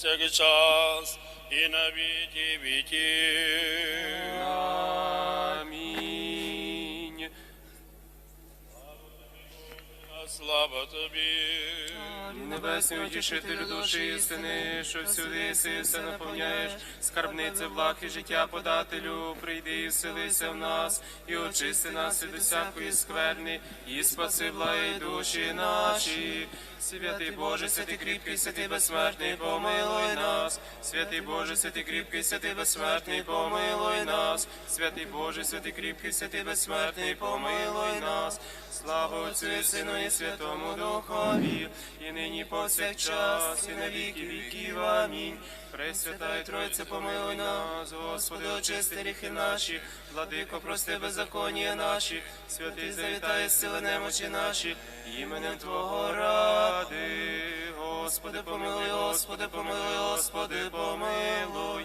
повсякчас і на віки віків. Амінь. Слава тобі. Небесний утішителю душі істини, що всюди си все наповняєш, скарбнице благ і життя подателю, прийди і вселися в нас, і очисти нас від усякої скверни, і спаси благі душі наші. Святий Боже, святий кріпкий, святий безсмертний, помилуй нас. Святий Боже, святий кріпкий, святий безсмертний, помилуй нас. Святий Боже, святий кріпкий, святий безсмертний, помилуй нас. Слава Отцю і Сину і Святому Духові, і нині повсякчас, і на віки віків. Амінь. Пресвятая Тройце, помилуй нас, Господи, очисти гріхи наші, владико, прости беззаконня наші, святий завітає сили немочі наші, іменем Твого ради. Господи, помилуй, Господи, помилуй, Господи, помилуй.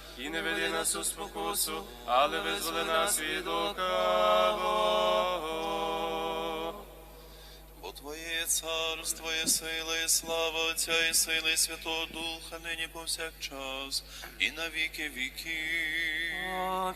і не веди нас у спокусу, але визволи нас від лукавого. Бо Твоє є царство, є сила, і слава Отця, і сили, і Святого Духа, нині повсякчас, і на віки віків.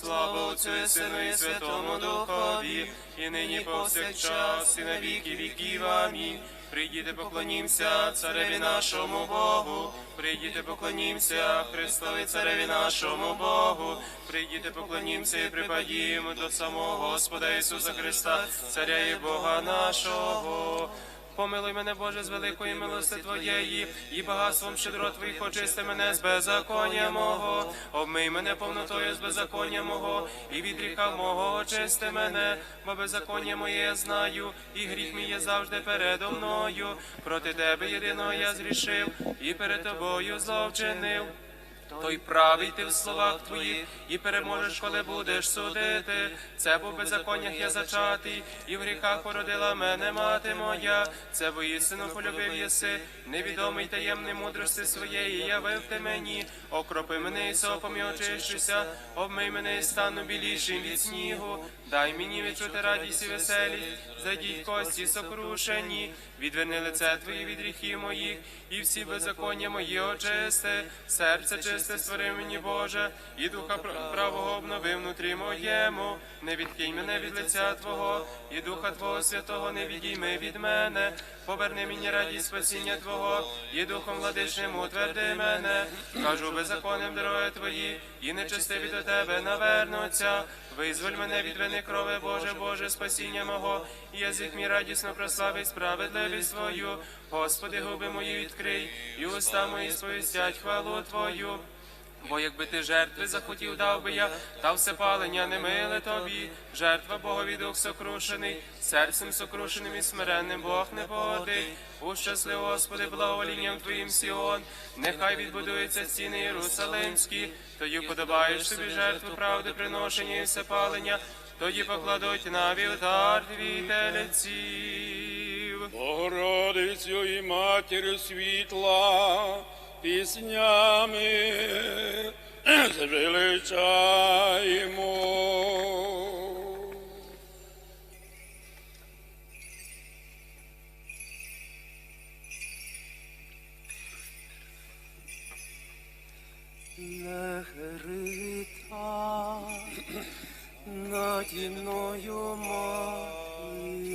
Слава Отцю і Сину і Святому Духові, і нині повсякчас, і на віки віків. Амінь. Прийдіте, поклонімся цареві нашому Богу. Прийдіте, поклонімся Христові цареві нашому Богу. Прийдіте, поклонімся і припадімо до самого Господа Ісуса Христа, царя і Бога нашого. Помилуй мене, Боже, з великої милости Твоєї, і багатством щедро Твоїх очисти мене з беззаконня мого, обмий мене повнотою з беззаконня мого, і від гріха мого очисти мене, бо беззаконня моє я знаю, і гріх мій є завжди передо мною. Проти Тебе єдиного я зрішив, і перед Тобою зловчинив. Той правий ти в словах твоїх, і переможеш, коли будеш судити. Це бо в беззаконнях я зачатий, і в гріхах породила мене мати моя. Це воістину полюбив єси, невідомий таємний мудрости своєї явив ти мені. Окропи мене і сопом і очищуся, обмий мене і стану білішим від снігу. Дай мені відчути радість і веселість, зайдіть кості сокрушені, відверни лице твої від гріхів моїх, і всі беззаконня мої очисти, серце чисте створи мені, Боже, і духа пр- правого обнови внутрі моєму, не відкинь мене від лиця Твого, і Духа Твого Святого не відійми від мене, поверни мені радість спасіння Твого, і духом владичним утверди мене, кажу беззаконним дороги Твої, і нечестиві до Тебе навернуться. Визволь мене від вини крови, Боже, Боже, спасіння мого, язик мій радісно прославить справедливість Твою. Господи, губи мої відкрий, і уста мої сповістять хвалу Твою. Бо якби ти жертви захотів, дав би я, та все палення не миле тобі. Жертва Богові дух сокрушений, серцем сокрушеним і смиренним Бог не погодить. Ущасли, Господи, благоволінням Твоїм Сіон, нехай відбудуються стіни Єрусалимські, тоді подобаєш собі жертву правди, приношення і всепалення, тоді покладуть на вівтар твій телеців. Богородицю і матір світла, піснями звеличаємо. Не грита наді мною мої,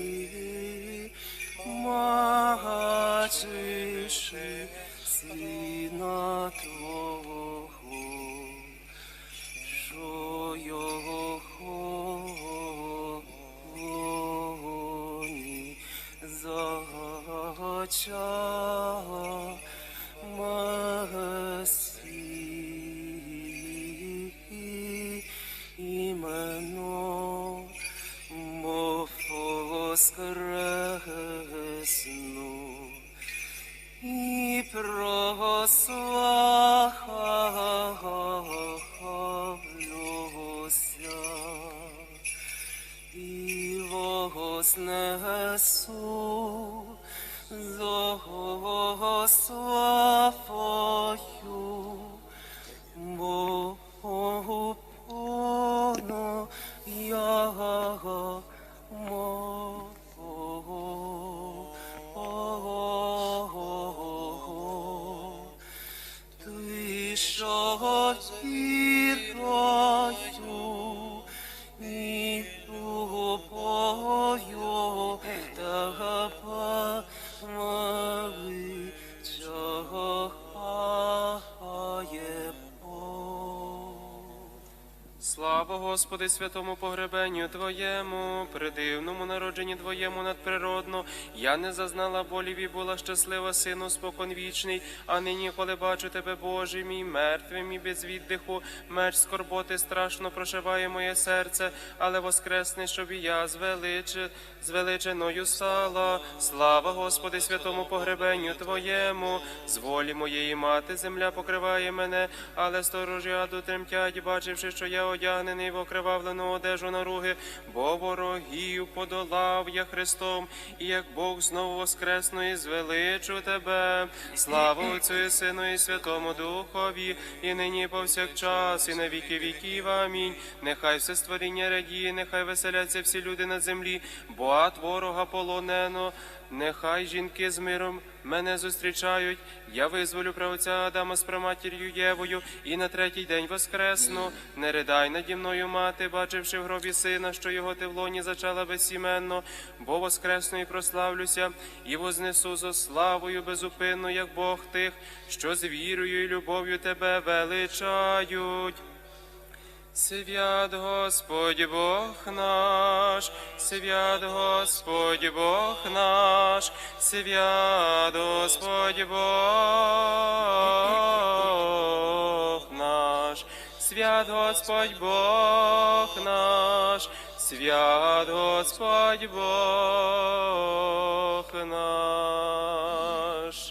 мачиши сина Твого, що його хоні зача Ти Господи, святому погребенню Твоєму, при дивному народженні Твоєму надприродно. Я не зазнала болів і була щаслива, сину споконвічний, а нині, коли бачу Тебе, Боже мій, мертвим і без віддиху, меч скорботи страшно прошиває моє серце, але воскресне, щоб і я звеличе, звеличеною стала. Слава Господи, святому погребенню Твоєму, з волі моєї мати земля покриває мене, але сторожяду тремтять, бачивши, що я одягнений в окривавлену одежу наруги, бо ворогів подолав я Христом, і як Бог знову воскресну і звеличу тебе. Слава Отцю Сину і Святому Духові, і нині повсякчас, і на віки віків. Амінь. Нехай все створіння радіє, нехай веселяться всі люди на землі, бо ад ворога полонено. Нехай жінки з миром мене зустрічають. Я визволю правця Адама з праматір'ю Євою, і на третій день воскресну. Не ридай наді мною, мати, бачивши в гробі сина, що його ти в лоні зачала безсіменно, бо воскресну і прославлюся, і вознесу зо славою безупинно, як Бог тих, що з вірою і любов'ю тебе величають. Свят Господь Бог наш, свят Господь Бог наш, свят Господь Бог наш, свят Господь Бог наш, свят Господь Бог наш.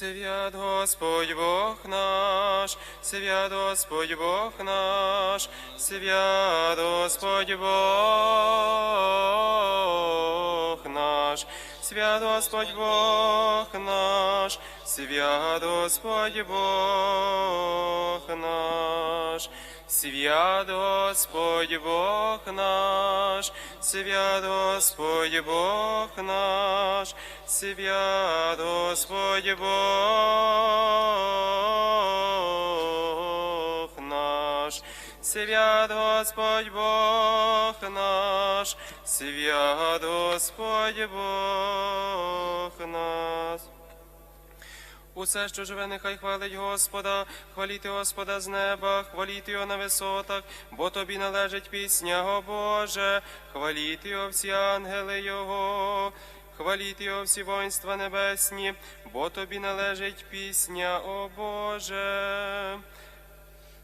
Свят Господь Бог наш, свят Господь Бог наш, свят Господь Бог наш, свят Господь Бог наш, свят Господь Бог наш. Свят Господь Бог наш, свят Господь Бог наш, свят Господь Бог наш, свят Господь Бог наш, свят Господь Бог наш. Усе, що живе, нехай хвалить Господа, хваліти Господа з неба, хваліти його на висотах, бо тобі належить пісня, о Боже, хваліти його всі ангели Його, хваліти його всі воїнства небесні, бо тобі належить пісня, о Боже.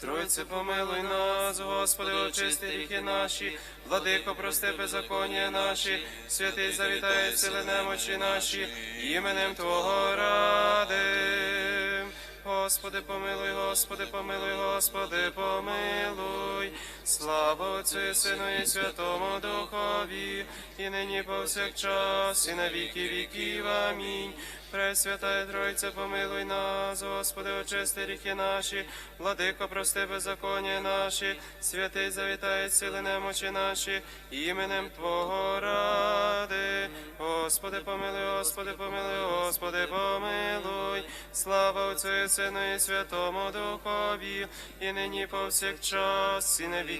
Тройце, помилуй нас, Господи, очисти гріхи наші, владико, прости беззаконня наші, святий завітає сили немочі наші, іменем Твого ради. Господи, помилуй, Господи, помилуй, Господи, помилуй. Слава Отцю Сину і Святому Духові, і нині повсякчас, і на віки віків. Амінь. Пресвятая Тройця, помилуй нас, Господи, очисти ріхи наші, владико, прости беззаконня наші, святий завітає сили немочі наші, іменем Твого ради. Господи, помилуй, Господи, помилуй, Господи, помилуй. Слава Отцю і Сину і Святому Духові, і нині повсякчас, і на віки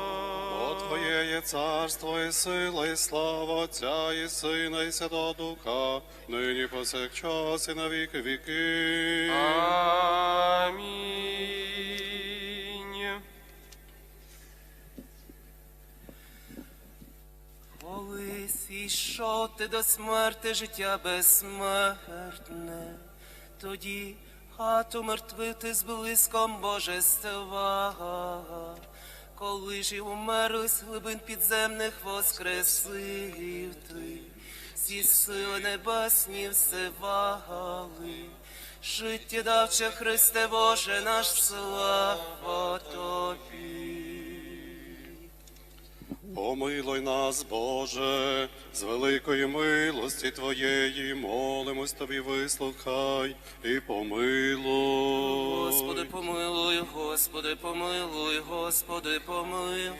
Бо Твоє є царство і сила, і слава Отця, і Сина, і Святого Духа, нині повсякчас і на віки віки. Амінь. Колись ішов ти до смерти життя безсмертне, тоді хату мертвив ти з блиском божества. Коли ж і умерли з глибин підземних воскресив ти, всі сили небесні всевали, життя давче Христе Боже наш слава Тобі. Помилуй нас, Боже, з великої милості Твоєї, молимось Тобі, вислухай і помилуй. Господи, помилуй, Господи, помилуй, Господи, помилуй.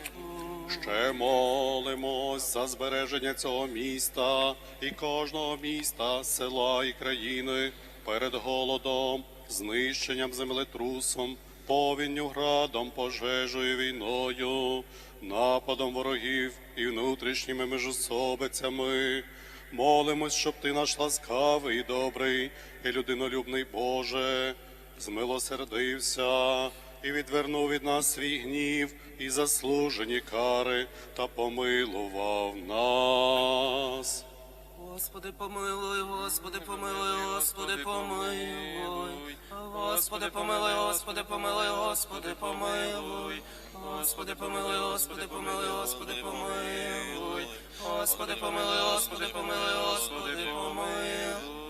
Ще молимось за збереження цього міста і кожного міста, села і країни перед голодом, знищенням землетрусом, повінню, градом, пожежею, війною, нападом ворогів і внутрішніми міжособицями. Молимось, щоб ти наш ласкавий, добрий і людинолюбний Боже, змилосердився і відвернув від нас свій гнів і заслужені кари та помилував нас. Господи, помилуй, Господи, помилуй, Господи, помилуй. Господи, помилуй, Господи, помилуй, Господи, помилуй. Господи, помилуй, Господи, помилуй, Господи, помилуй. Господи, помилуй, Господи, помилуй, Господи, помилуй.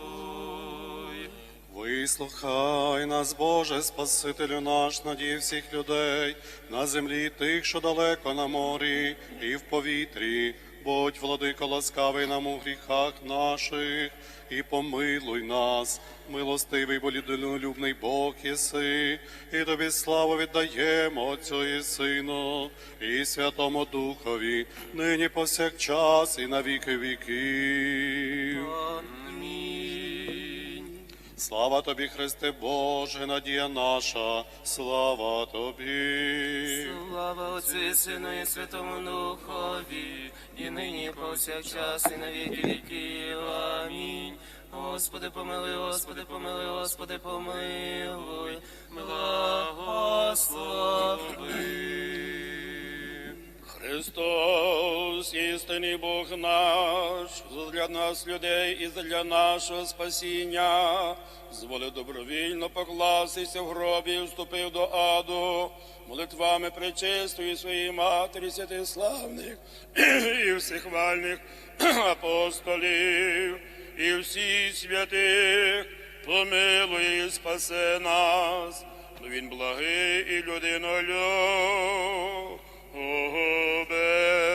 Вислухай нас, Боже, Спасителю наш, надій всіх людей, на землі тих, що далеко на морі, і в повітрі. Будь, владико, ласкавий нам у гріхах наших, і помилуй нас, милостивий, бо людинолюбний Бог єси, і тобі славу віддаємо Отцю і Сину, і Святому Духові, нині повсякчас, і на віки віків. Амінь. Слава тобі, Христе Боже, надія наша, слава тобі. Слава Отцю Сину і Святому Духові, і нині повсякчас, і на віки віків. Амінь. Господи, помилуй, Господи, помилуй, Господи, помилуй, благослови. Христос, істинний Бог наш, для нас людей і для нашого спасіння, зволив добровільно покластися в гробі і вступив до аду, молитвами пречистої своєї матері, святих славних і всехвальних апостолів, і всіх святих, помилуй і спасе нас, бо він благий і людинолюб. Oh, obey.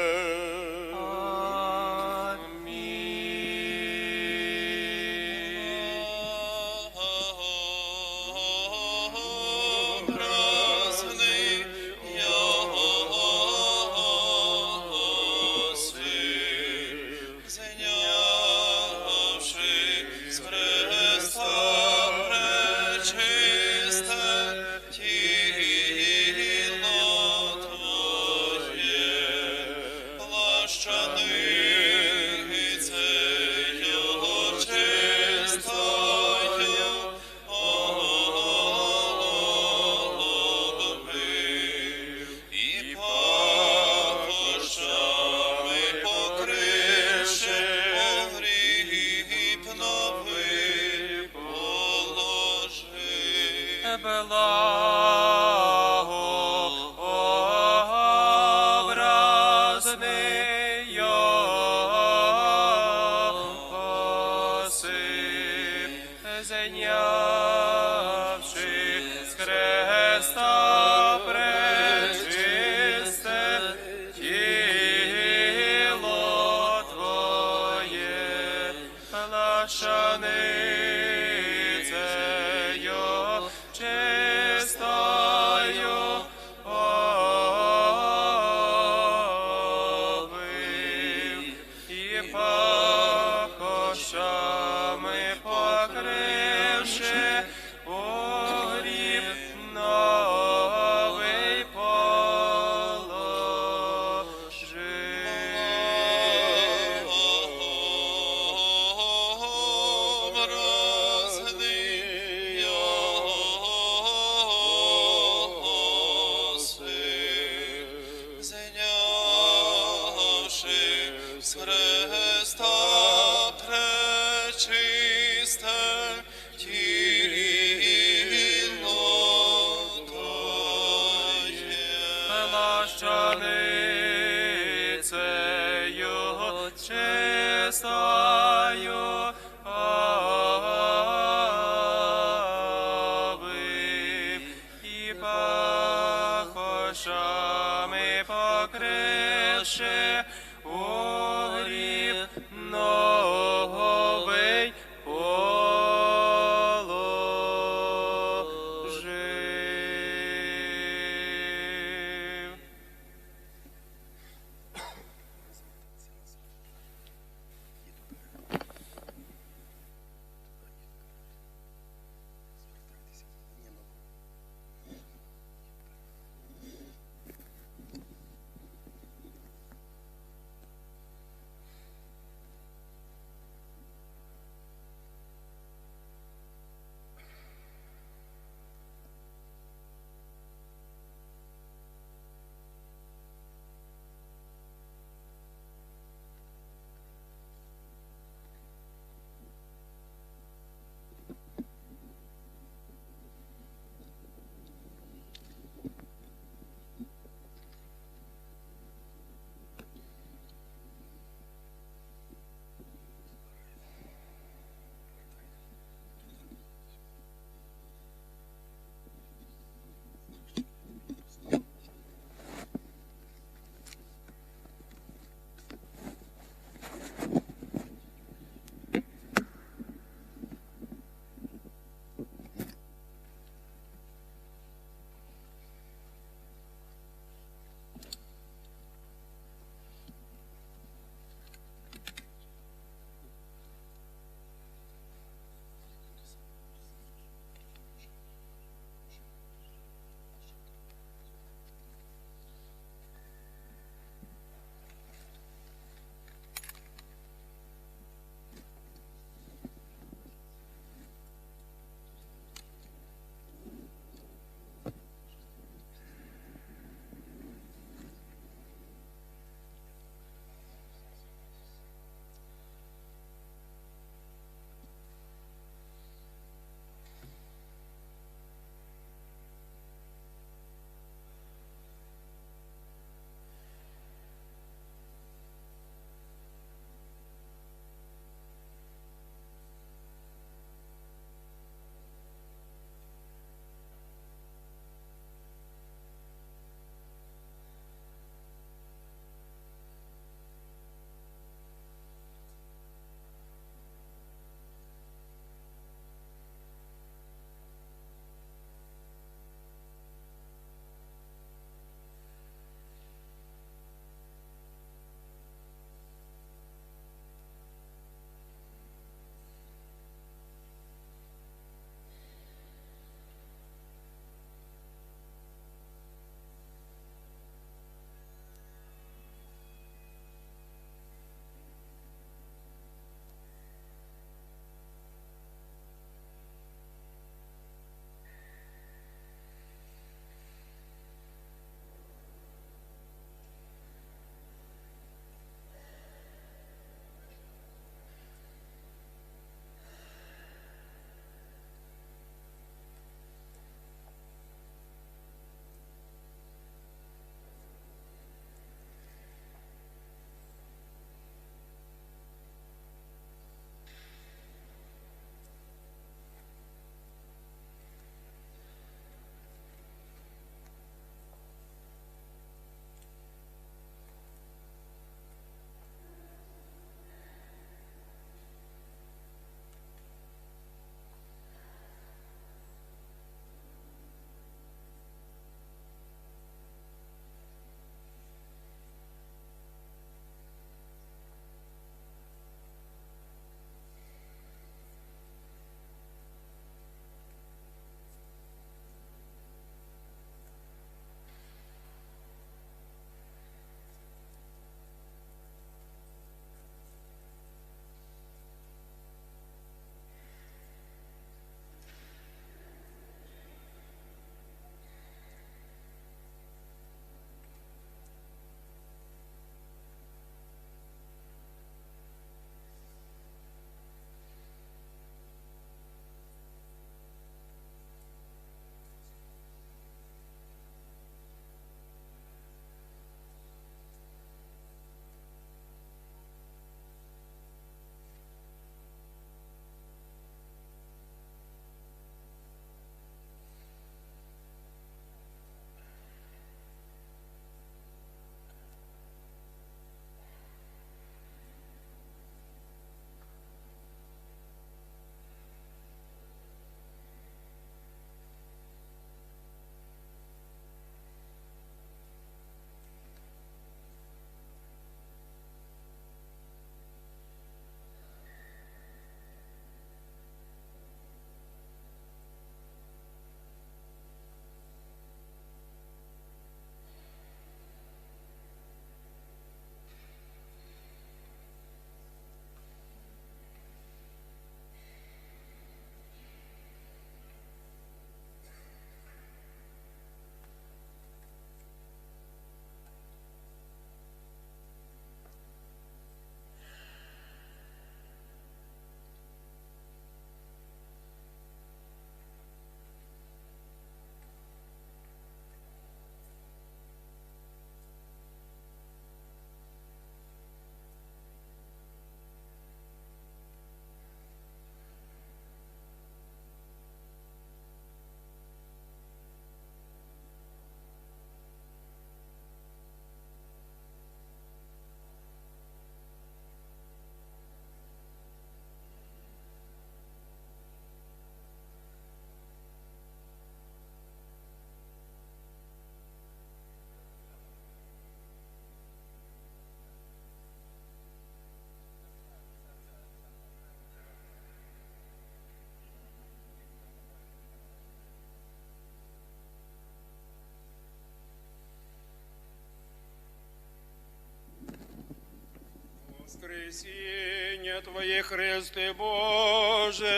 Воскресіння Твоє, Христе Боже,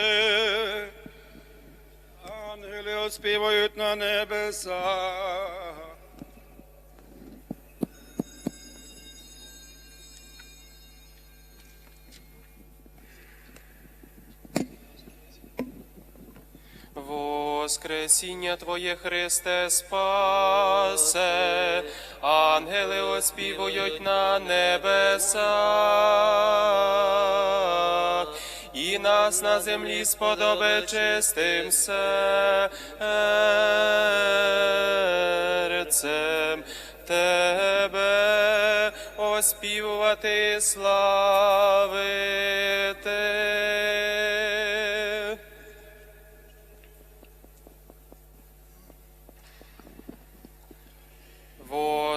ангели оспівають на небесах. Воскресіння Твоє, Христе, спасе, ангели оспівують на небесах, і нас на землі сподоби чистим серцем. Тебе оспівувати славити.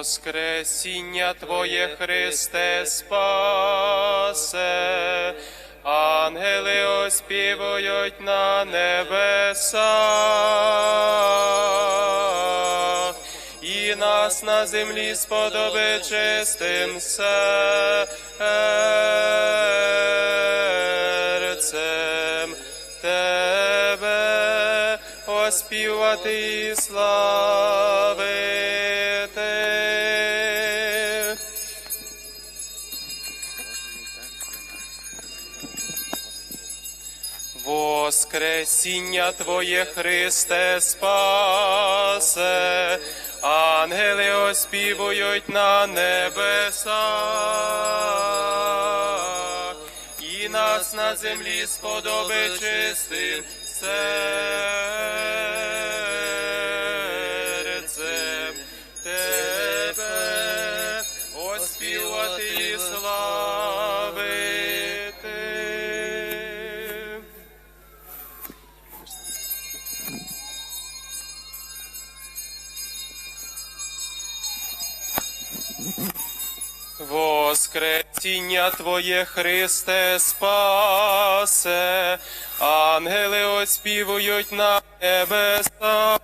Воскресіння Твоє, Христе, спасе, ангели оспівують на небесах, і нас на землі сподоби чистим серцем. Тебе оспівати славити. Воскресіння Твоє, Христе, спасе, ангели оспівують на небесах, і нас на землі сподоби чистим серцем. Тебе оспівати і славити. Воскресіння Твоє, Христе, спасе, ангели оспівують на небесах.